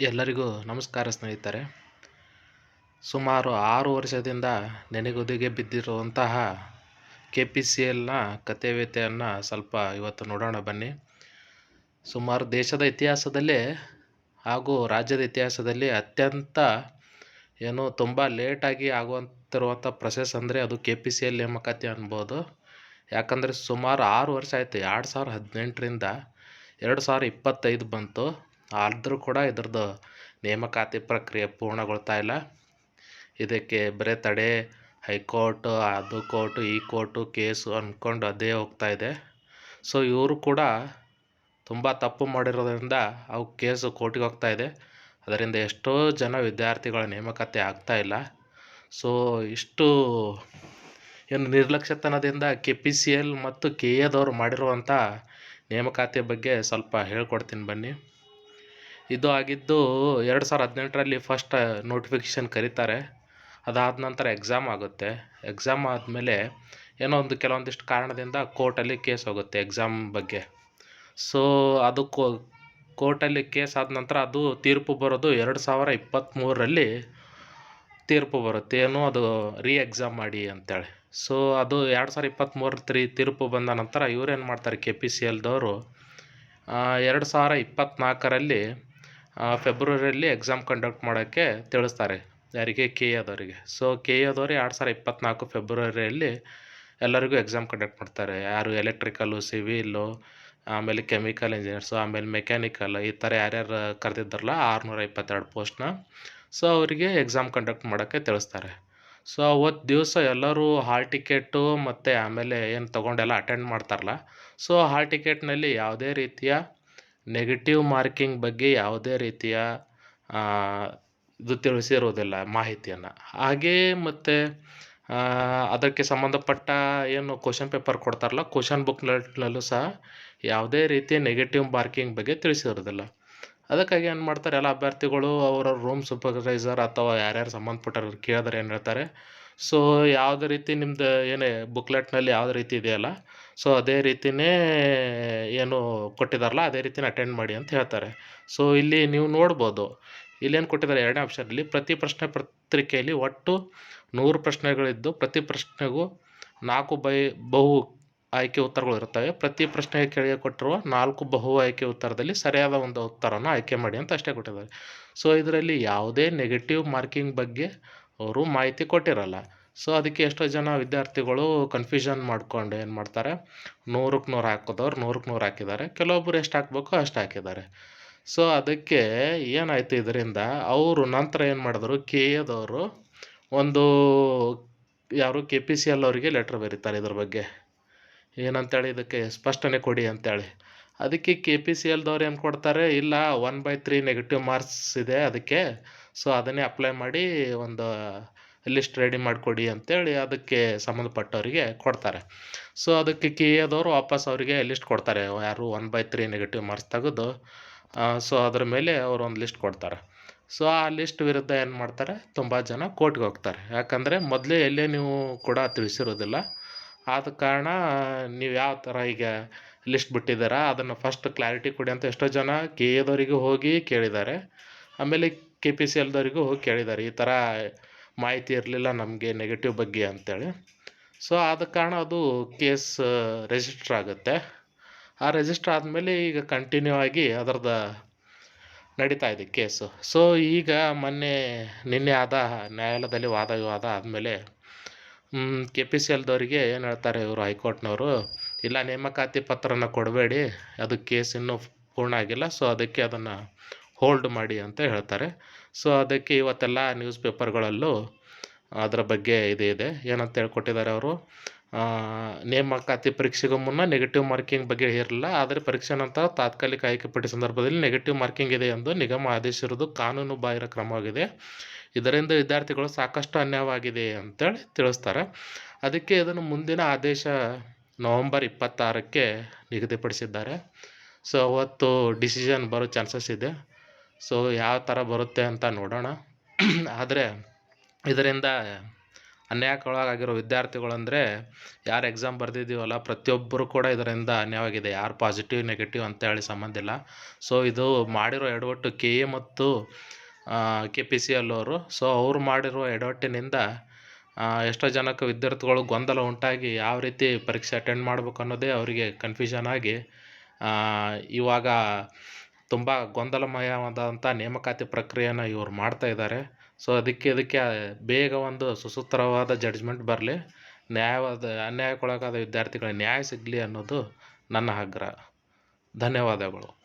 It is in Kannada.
ಎಲ್ಲರಿಗೂ ನಮಸ್ಕಾರ ಸ್ನೇಹಿತರೆ. ಸುಮಾರು ಆರು ವರ್ಷದಿಂದ ನೆನೆಗುದಿಗೆ ಬಿದ್ದಿರುವಂತಹ ಕೆ ಪಿ ಸಿ ಎಲ್ನ ಕಥೆವ್ಯತೆಯನ್ನು ಸ್ವಲ್ಪ ಇವತ್ತು ನೋಡೋಣ ಬನ್ನಿ. ಸುಮಾರು ದೇಶದ ಇತಿಹಾಸದಲ್ಲಿ ಹಾಗೂ ರಾಜ್ಯದ ಇತಿಹಾಸದಲ್ಲಿ ಅತ್ಯಂತ ಏನು ತುಂಬ ಲೇಟಾಗಿ ಆಗುವಂತಿರುವಂಥ ಪ್ರೊಸೆಸ್ ಅಂದರೆ ಅದು ಕೆ ಪಿ ಸಿ ಎಲ್ ನೇಮಕಾತಿ ಅನ್ಬೋದು. ಯಾಕಂದರೆ ಸುಮಾರು ಆರು ವರ್ಷ ಆಯಿತು, ಎರಡು ಸಾವಿರ ಹದಿನೆಂಟರಿಂದ ಎರಡು ಸಾವಿರ ಇಪ್ಪತ್ತೈದು ಬಂತು. ಆದರೂ ಕೂಡ ಇದ್ರದ್ದು ನೇಮಕಾತಿ ಪ್ರಕ್ರಿಯೆ ಪೂರ್ಣಗೊಳ್ತಾ ಇಲ್ಲ. ಇದಕ್ಕೆ ಬರೇ ತಡೆ, ಹೈಕೋರ್ಟ್, ಅದು ಕೋರ್ಟು, ಈ ಕೋರ್ಟು ಕೇಸು ಅಂದ್ಕೊಂಡು ಅದೇ ಹೋಗ್ತಾ ಇದೆ. ಸೊ, ಇವರು ಕೂಡ ತುಂಬ ತಪ್ಪು ಮಾಡಿರೋದ್ರಿಂದ ಅವು ಕೇಸು ಕೋರ್ಟಿಗೆ ಹೋಗ್ತಾ ಇದೆ. ಅದರಿಂದ ಎಷ್ಟೋ ಜನ ವಿದ್ಯಾರ್ಥಿಗಳ ನೇಮಕಾತಿ ಆಗ್ತಾ ಇಲ್ಲ. ಸೊ, ಇಷ್ಟು ಏನು ನಿರ್ಲಕ್ಷ್ಯತನದಿಂದ ಕೆ ಪಿ ಸಿ ಎಲ್ ಮತ್ತು ಕೆ ಎದವರು ಮಾಡಿರುವಂಥ ನೇಮಕಾತಿ ಬಗ್ಗೆ ಸ್ವಲ್ಪ ಹೇಳ್ಕೊಡ್ತೀನಿ ಬನ್ನಿ. ಇದು ಆಗಿದ್ದು ಎರಡು ಸಾವಿರದ ಹದಿನೆಂಟರಲ್ಲಿ ಫಸ್ಟ್ ನೋಟಿಫಿಕೇಷನ್ ಕರೀತಾರೆ. ಅದಾದ ನಂತರ ಎಕ್ಸಾಮ್ ಆಗುತ್ತೆ. ಎಕ್ಸಾಮ್ ಆದಮೇಲೆ ಏನೋ ಒಂದು ಕೆಲವೊಂದಿಷ್ಟು ಕಾರಣದಿಂದ ಕೋರ್ಟಲ್ಲಿ ಕೇಸ್ ಹೋಗುತ್ತೆ ಎಕ್ಸಾಮ್ ಬಗ್ಗೆ. ಸೊ ಅದು ಕೋರ್ಟಲ್ಲಿ ಕೇಸ್ ಆದ ನಂತರ ಅದು ತೀರ್ಪು ಬರೋದು ಎರಡು ಸಾವಿರ ಇಪ್ಪತ್ತ್ಮೂರರಲ್ಲಿ ತೀರ್ಪು ಬರುತ್ತೆ. ಏನು ಅದು ರೀ ಎಕ್ಸಾಮ್ ಮಾಡಿ ಅಂತೇಳಿ. ಸೊ ಅದು ಎರಡು ಸಾವಿರ ಇಪ್ಪತ್ತ್ಮೂರ ತ್ರೀ ತೀರ್ಪು ಬಂದ ನಂತರ ಇವ್ರೇನು ಮಾಡ್ತಾರೆ ಕೆ ಪಿ ಸಿ ಎಲ್ದವರು ಎರಡು ಸಾವಿರ ಇಪ್ಪತ್ತ್ನಾಲ್ಕರಲ್ಲಿ ಫೆಬ್ರವರಿಯಲ್ಲಿ ಎಕ್ಸಾಮ್ ಕಂಡಕ್ಟ್ ಮಾಡೋಕ್ಕೆ ತಿಳಿಸ್ತಾರೆ. ಯಾರಿಗೆ ಕೆ ಎದವರಿಗೆ ಸೊ ಕೆ ಎದವರು ಎರಡು ಸಾವಿರ ಇಪ್ಪತ್ತ್ನಾಲ್ಕು ಫೆಬ್ರವರಿಯಲ್ಲಿ ಎಲ್ಲರಿಗೂ ಎಕ್ಸಾಮ್ ಕಂಡಕ್ಟ್ ಮಾಡ್ತಾರೆ. ಯಾರು ಎಲೆಕ್ಟ್ರಿಕಲ್ಲು ಸಿವಿಲು ಆಮೇಲೆ ಕೆಮಿಕಲ್ ಇಂಜಿನಿಯರ್ಸು ಆಮೇಲೆ ಮೆಕ್ಯಾನಿಕಲ್ ಈ ಥರ ಯಾರ್ಯಾರು ಕರೆದಿದ್ದಾರಲ್ಲ ಆರುನೂರ ಇಪ್ಪತ್ತೆರಡು ಪೋಸ್ಟ್ನ ಸೊ ಅವರಿಗೆ ಎಕ್ಸಾಮ್ ಕಂಡಕ್ಟ್ ಮಾಡೋಕ್ಕೆ ತಿಳಿಸ್ತಾರೆ. ಸೊ ಅವತ್ತು ದಿವಸ ಎಲ್ಲರೂ ಹಾಲ್ ಟಿಕೆಟು ಮತ್ತು ಆಮೇಲೆ ಏನು ತೊಗೊಂಡೆಲ್ಲ ಅಟೆಂಡ್ ಮಾಡ್ತಾರಲ್ಲ ಸೊ ಹಾಲ್ ಟಿಕೆಟ್ನಲ್ಲಿ ಯಾವುದೇ ರೀತಿಯ ನೆಗೆಟಿವ್ ಮಾರ್ಕಿಂಗ್ ಬಗ್ಗೆ ಯಾವುದೇ ರೀತಿಯ ಇದು ತಿಳಿಸಿರುವುದಿಲ್ಲ ಮಾಹಿತಿಯನ್ನು. ಹಾಗೇ ಮತ್ತು ಅದಕ್ಕೆ ಸಂಬಂಧಪಟ್ಟ ಏನು ಕ್ವಶನ್ ಪೇಪರ್ ಕೊಡ್ತಾರಲ್ಲ ಕ್ವಶನ್ ಬುಕ್ನಲ್ಲೂ ಸಹ ಯಾವುದೇ ರೀತಿಯ ನೆಗೆಟಿವ್ ಮಾರ್ಕಿಂಗ್ ಬಗ್ಗೆ ತಿಳಿಸಿರೋದಿಲ್ಲ. ಅದಕ್ಕಾಗಿ ಏನು ಮಾಡ್ತಾರೆ, ಎಲ್ಲ ಅಭ್ಯರ್ಥಿಗಳು ಅವರ ರೂಮ್ ಸೂಪರ್ವೈಸರ್ ಅಥವಾ ಯಾರ್ಯಾರು ಸಂಬಂಧಪಟ್ಟವ್ರು ಕೇಳಿದ್ರೆ ಏನು ಹೇಳ್ತಾರೆ ಸೊ ಯಾವುದೇ ರೀತಿ ನಿಮ್ದು ಏನೇ ಬುಕ್ಲೆಟ್ನಲ್ಲಿ ಯಾವುದೇ ರೀತಿ ಇದೆಯಲ್ಲ ಸೊ ಅದೇ ರೀತಿನೇ ಏನು ಕೊಟ್ಟಿದ್ದಾರಲ್ಲ ಅದೇ ರೀತಿನೇ ಅಟೆಂಡ್ ಮಾಡಿ ಅಂತ ಹೇಳ್ತಾರೆ. ಸೊ ಇಲ್ಲಿ ನೀವು ನೋಡ್ಬೋದು. ಇಲ್ಲೇನು ಕೊಟ್ಟಿದ್ದಾರೆ? ಎರಡನೇ ಆಪ್ಷನಲ್ಲಿ ಪ್ರತಿ ಪ್ರಶ್ನೆ ಪತ್ರಿಕೆಯಲ್ಲಿ ಒಟ್ಟು ನೂರು ಪ್ರಶ್ನೆಗಳಿದ್ದು, ಪ್ರತಿ ಪ್ರಶ್ನೆಗೂ ನಾಲ್ಕು ಬೈ ಬಹು ಆಯ್ಕೆ ಉತ್ತರಗಳು ಇರ್ತವೆ ಪ್ರತಿ ಪ್ರಶ್ನೆಗೆ ಕೆಳಗೆ ಕೊಟ್ಟಿರುವ ನಾಲ್ಕು ಬಹು ಆಯ್ಕೆ ಉತ್ತರದಲ್ಲಿ ಸರಿಯಾದ ಒಂದು ಉತ್ತರವನ್ನು ಆಯ್ಕೆ ಮಾಡಿ ಅಂತ ಅಷ್ಟೇ ಕೊಟ್ಟಿದ್ದಾರೆ. ಸೊ ಇದರಲ್ಲಿ ಯಾವುದೇ ನೆಗೆಟಿವ್ ಮಾರ್ಕಿಂಗ್ ಬಗ್ಗೆ ಅವರು ಮಾಹಿತಿ ಕೊಟ್ಟಿರಲ್ಲ. ಸೊ ಅದಕ್ಕೆ ಎಷ್ಟೋ ಜನ ವಿದ್ಯಾರ್ಥಿಗಳು ಕನ್ಫ್ಯೂಷನ್ ಮಾಡ್ಕೊಂಡು ಏನು ಮಾಡ್ತಾರೆ? ನೂರಕ್ಕೆ ನೂರು ಹಾಕೋದವ್ರು ನೂರಕ್ಕೆ ನೂರು ಹಾಕಿದ್ದಾರೆ. ಕೆಲವೊಬ್ಬರು ಎಷ್ಟು ಹಾಕ್ಬೇಕು ಅಷ್ಟು ಹಾಕಿದ್ದಾರೆ. ಸೊ ಅದಕ್ಕೆ ಏನಾಯಿತು ಇದರಿಂದ? ಅವರು ನಂತರ ಏನು ಮಾಡಿದ್ರು? ಕೆ ಎದವರು ಒಂದು ಯಾರು ಕೆ ಪಿ ಸಿ ಎಲ್ ಅವರಿಗೆ ಲೆಟ್ರ್ ಬರೀತಾರೆ ಇದ್ರ ಬಗ್ಗೆ. ಏನಂತೇಳಿ ಇದಕ್ಕೆ ಸ್ಪಷ್ಟನೆ ಕೊಡಿ ಅಂತೇಳಿ. ಅದಕ್ಕೆ ಕೆ ಪಿ ಸಿ ಎಲ್ದವ್ರು ಏನು ಕೊಡ್ತಾರೆ? ಇಲ್ಲ one by three negative marks ಇದೆ ಅದಕ್ಕೆ. ಸೊ ಅದನ್ನೇ ಅಪ್ಲೈ ಮಾಡಿ ಒಂದು ಲಿಸ್ಟ್ ರೆಡಿ ಮಾಡಿಕೊಡಿ ಅಂತೇಳಿ ಅದಕ್ಕೆ ಸಂಬಂಧಪಟ್ಟವರಿಗೆ ಕೊಡ್ತಾರೆ. ಸೊ ಅದಕ್ಕೆ ಕೆ ಎದವರು ವಾಪಸ್ ಅವರಿಗೆ ಲಿಸ್ಟ್ ಕೊಡ್ತಾರೆ. ಯಾರು one by three negative marks ತೆಗೆದು ಸೊ ಅದ್ರ ಮೇಲೆ ಅವರು ಒಂದು ಲಿಸ್ಟ್ ಕೊಡ್ತಾರೆ. ಸೊ ಆ ಲಿಸ್ಟ್ ವಿರುದ್ಧ ಏನು ಮಾಡ್ತಾರೆ? ತುಂಬ ಜನ ಕೋರ್ಟ್ಗೆ ಹೋಗ್ತಾರೆ. ಯಾಕಂದರೆ ಮೊದಲೇ ಎಲ್ಲೇ ನೀವು ಕೂಡ ತಿಳಿಸಿರೋದಿಲ್ಲ. ಆದ ಕಾರಣ ನೀವು ಯಾವ ಥರ ಈಗ ಲಿಸ್ಟ್ ಬಿಟ್ಟಿದ್ದೀರ, ಅದನ್ನು ಫಸ್ಟ್ ಕ್ಲಾರಿಟಿ ಕೊಡಿ ಅಂತ ಎಷ್ಟೋ ಜನ ಕೆ ಎದವರಿಗೂ ಹೋಗಿ ಕೇಳಿದ್ದಾರೆ. ಆಮೇಲೆ ಕೆ ಪಿ ಸಿ ಎಲ್ದವರಿಗೂ ಹೋಗಿ ಕೇಳಿದ್ದಾರೆ, ಈ ಥರ ಮಾಹಿತಿ ಇರಲಿಲ್ಲ ನಮಗೆ ನೆಗೆಟಿವ್ ಬಗ್ಗೆ ಅಂತೇಳಿ. ಸೊ ಆದ ಕಾರಣ ಅದು ಕೇಸ್ ರಿಜಿಸ್ಟ್ರ್ ಆಗುತ್ತೆ. ಆ ರಿಜಿಸ್ಟ್ರ್ ಆದಮೇಲೆ ಈಗ ಕಂಟಿನ್ಯೂ ಆಗಿ ಅದರದ್ದು ನಡೀತಾ ಇದೆ ಕೇಸು. ಸೊ ಈಗ ಮೊನ್ನೆ ನಿನ್ನೆ ಆದ ನ್ಯಾಯಾಲಯದಲ್ಲಿ ವಾದ ವಿವಾದ ಆದಮೇಲೆ ಕೆ ಪಿ ಸಿ ಎಲ್ದವರಿಗೆ ಏನು ಹೇಳ್ತಾರೆ ಇವರು ಹೈಕೋರ್ಟ್ನವರು, ಇಲ್ಲ, ನೇಮಕಾತಿ ಪತ್ರನ ಕೊಡಬೇಡಿ, ಅದು ಕೇಸ್ ಇನ್ನೂ ಪೂರ್ಣ ಆಗಿಲ್ಲ ಸೊ ಅದಕ್ಕೆ ಅದನ್ನು ಹೋಲ್ಡ್ ಮಾಡಿ ಅಂತ ಹೇಳ್ತಾರೆ. ಸೊ ಅದಕ್ಕೆ ಇವತ್ತೆಲ್ಲ ನ್ಯೂಸ್ ಪೇಪರ್ಗಳಲ್ಲೂ ಅದರ ಬಗ್ಗೆ ಇದು ಇದೆ. ಏನಂತ ಹೇಳ್ಕೊಟ್ಟಿದ್ದಾರೆ ಅವರು ನೇಮಕಾತಿ ಪರೀಕ್ಷೆಗೂ ಮುನ್ನ ನೆಗೆಟಿವ್ ಮಾರ್ಕಿಂಗ್ ಬಗ್ಗೆ ಇರಲಿಲ್ಲ, ಆದರೆ ಪರೀಕ್ಷೆ ನಂತರ ತಾತ್ಕಾಲಿಕ ಆಯ್ಕೆ ಪಟ್ಟಿ ಸಂದರ್ಭದಲ್ಲಿ ನೆಗೆಟಿವ್ ಮಾರ್ಕಿಂಗ್ ಇದೆ ಎಂದು ನಿಗಮ ಆದೇಶಿರುವುದು ಕಾನೂನು ಬಾಹಿರ ಕ್ರಮವಾಗಿದೆ. ಇದರಿಂದ ವಿದ್ಯಾರ್ಥಿಗಳು ಸಾಕಷ್ಟು ಅನ್ಯಾಯವಾಗಿದೆ ಅಂತೇಳಿ ತಿಳಿಸ್ತಾರೆ. ಅದಕ್ಕೆ ಇದನ್ನು ಮುಂದಿನ ಆದೇಶ ನವಂಬರ್ ಇಪ್ಪತ್ತಾರಕ್ಕೆ ನಿಗದಿಪಡಿಸಿದ್ದಾರೆ. ಸೊ ಅವತ್ತು ಡಿಸಿಷನ್ ಬರೋ ಚಾನ್ಸಸ್ ಇದೆ. ಸೊ ಯಾವ ಥರ ಬರುತ್ತೆ ಅಂತ ನೋಡೋಣ. ಆದರೆ ಇದರಿಂದ ಅನ್ಯಾಯಕ್ಕೊಳಗಾಗಿರೋ ವಿದ್ಯಾರ್ಥಿಗಳಂದರೆ ಯಾರು ಎಕ್ಸಾಮ್ ಬರೆದಿದ್ದೀವಲ್ಲ, ಪ್ರತಿಯೊಬ್ಬರು ಕೂಡ ಇದರಿಂದ ಅನ್ಯವಾಗಿದೆ ಯಾರು ಪಾಸಿಟಿವ್ ನೆಗೆಟಿವ್ ಅಂತೇಳಿ ಸಂಬಂಧ ಇಲ್ಲ. ಸೊ ಇದು ಮಾಡಿರೋ ಎಡವಟ್ಟು ಕೆ ಎ ಮತ್ತು ಕೆ ಪಿ ಸಿ ಎಲ್ ಅವರು ಸೊ ಅವ್ರು ಮಾಡಿರುವ ಎಡವಟ್ಟಿನಿಂದ ಎಷ್ಟೋ ಜನಕ್ಕೆ ವಿದ್ಯಾರ್ಥಿಗಳು ಗೊಂದಲ ಉಂಟಾಗಿ ಯಾವ ರೀತಿ ಪರೀಕ್ಷೆ ಅಟೆಂಡ್ ಮಾಡ್ಬೇಕು ಅನ್ನೋದೇ ಅವರಿಗೆ ಕನ್ಫ್ಯೂಷನ್ ಆಗಿ ಇವಾಗ ತುಂಬ ಗೊಂದಲಮಯವಾದಂಥ ನೇಮಕಾತಿ ಪ್ರಕ್ರಿಯೆನ ಇವರು ಮಾಡ್ತಾ ಇದ್ದಾರೆ. ಸೊ ಅದಕ್ಕೆ ಇದಕ್ಕೆ ಬೇಗ ಒಂದು ಸುಸೂತ್ರವಾದ ಜಡ್ಜ್ಮೆಂಟ್ ಬರಲಿ. ನ್ಯಾಯವಾದ, ಅನ್ಯಾಯಕ್ಕೊಳಗಾದ ವಿದ್ಯಾರ್ಥಿಗಳಿಗೆ ನ್ಯಾಯ ಸಿಗಲಿ ಅನ್ನೋದು ನನ್ನ ಆಗ್ರಹ. ಧನ್ಯವಾದಗಳು.